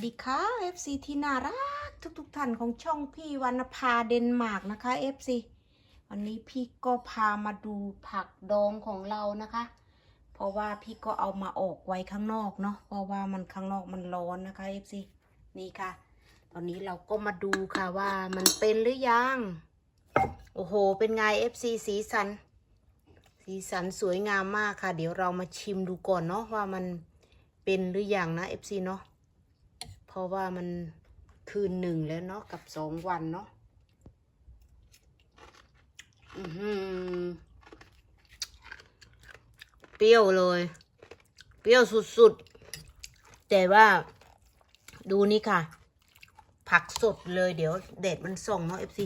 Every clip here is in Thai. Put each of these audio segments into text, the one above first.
สดีค่ะ FC ที่น่ารักทุกๆท่านของช่องพี่วรรณภาเดนมาร์กนะคะ FC วันนี้พี่ก็พามาดูผักดองของเรานะคะ เพราะว่าพี่ก็เอามาออกไว้ข้างนอกเนาะเพราะว่ามันข้างนอกมันร้อนนะคะ FC นี่ค่ะ ตอนนี้เราก็มาดูค่ะว่ามันเป็นหรือยัง โอ้โห เป็นไง FC สีสัน สีสันสวยงามมากค่ะ เดี๋ยวเรามาชิมดูก่อนเนาะว่ามันเป็นหรือยังนะ FC เนาะ เพราะว่ามันคืนหนึ่งแล้วเนาะกับสองวันเนาะอือหือเปรี้ยวเลย เปรี้ยวสุดๆ แต่ว่าดูนี่ค่ะ ผักสดเลยเดี๋ยวเด็ดมันส่งเนาะ FC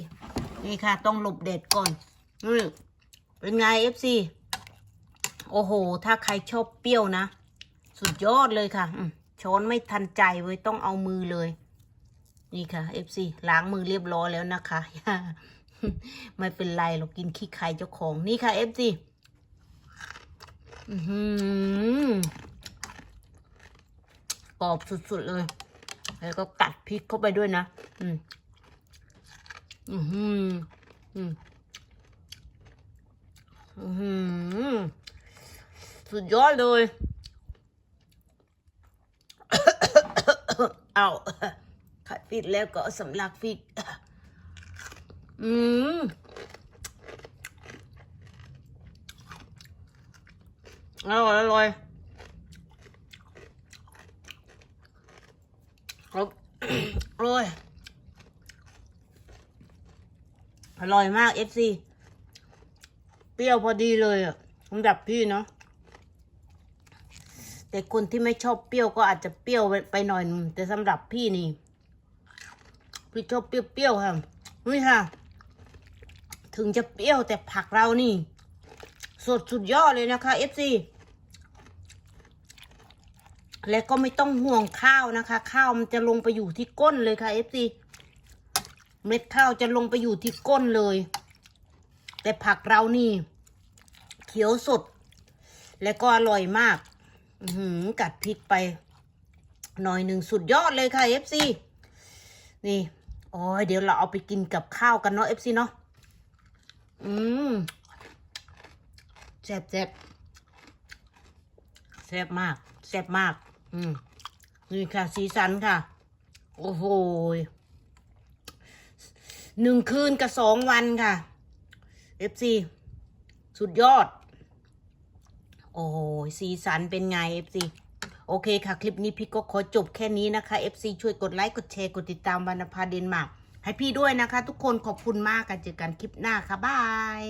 นี่ค่ะ ต้องหลบเด็ดก่อนนี่เป็นไง FC โอ้โห ถ้าใครชอบเปรี้ยวนะ สุดยอดเลยค่ะอื ช้อนไม่ทันใจเว้ยต้องเอามือเลย นี่ค่ะ FC ล้างมือเรียบร้อยแล้วนะคะไม่เป็นไรเรากินขี้ไข่เจ้าของนี่ค่ะ FC อือหือกรอบสุดๆเลย แล้วก็กัดพริกเข้าไปด้วยนะ อืม อือหืออืมอือหือสุดยอดเลย เอาขัดฟิตแล้วก็สำลักฟิตอืมอร่อยอร่อยครับอร่อยอร่อยมาก FC เปรี้ยวพอดีเลยอะสำหรับพี่เนาะ แต่คนที่ไม่ชอบเปรี้ยวก็อาจจะเปรี้ยวไปหน่อย แต่สำหรับพี่นี่ พี่ชอบเปรี้ยวๆค่ะนี่ค่ะ ถึงจะเปรี้ยวแต่ผักเรานี่ สดสุดยอดเลยนะคะ FC และก็ไม่ต้องห่วงข้าวนะคะ ข้าวมันจะลงไปอยู่ที่ก้นเลยค่ะ FC เม็ดข้าวจะลงไปอยู่ที่ก้นเลย แต่ผักเรานี่ เขียวสด และก็อร่อยมาก หืกัดพริกไปหน่อยหนึ่งสุดยอดเลยค่ะ FC นี่โอ้ยเดี๋ยวเราเอาไปกินกับข้าวกันเนาะ FC เนาะอืมแซ่บแซ่บแซ่บมากแซ่บมาก อืมนี่ค่ะ สีสันค่ะ โอ้โหหนึ่งคืนกับสองวันค่ะ FC สุดยอด โอ้ยสีสันเป็นไง FC โอเคค่ะ คลิปนี้พี่ก็ขอจบแค่นี้นะคะ FC ช่วยกดไลค์กดแชร์กดติดตามวรรณภาเดนมาร์กให้พี่ด้วยนะคะ ทุกคนขอบคุณมากกันเจอกันคลิปหน้าค่ะบาย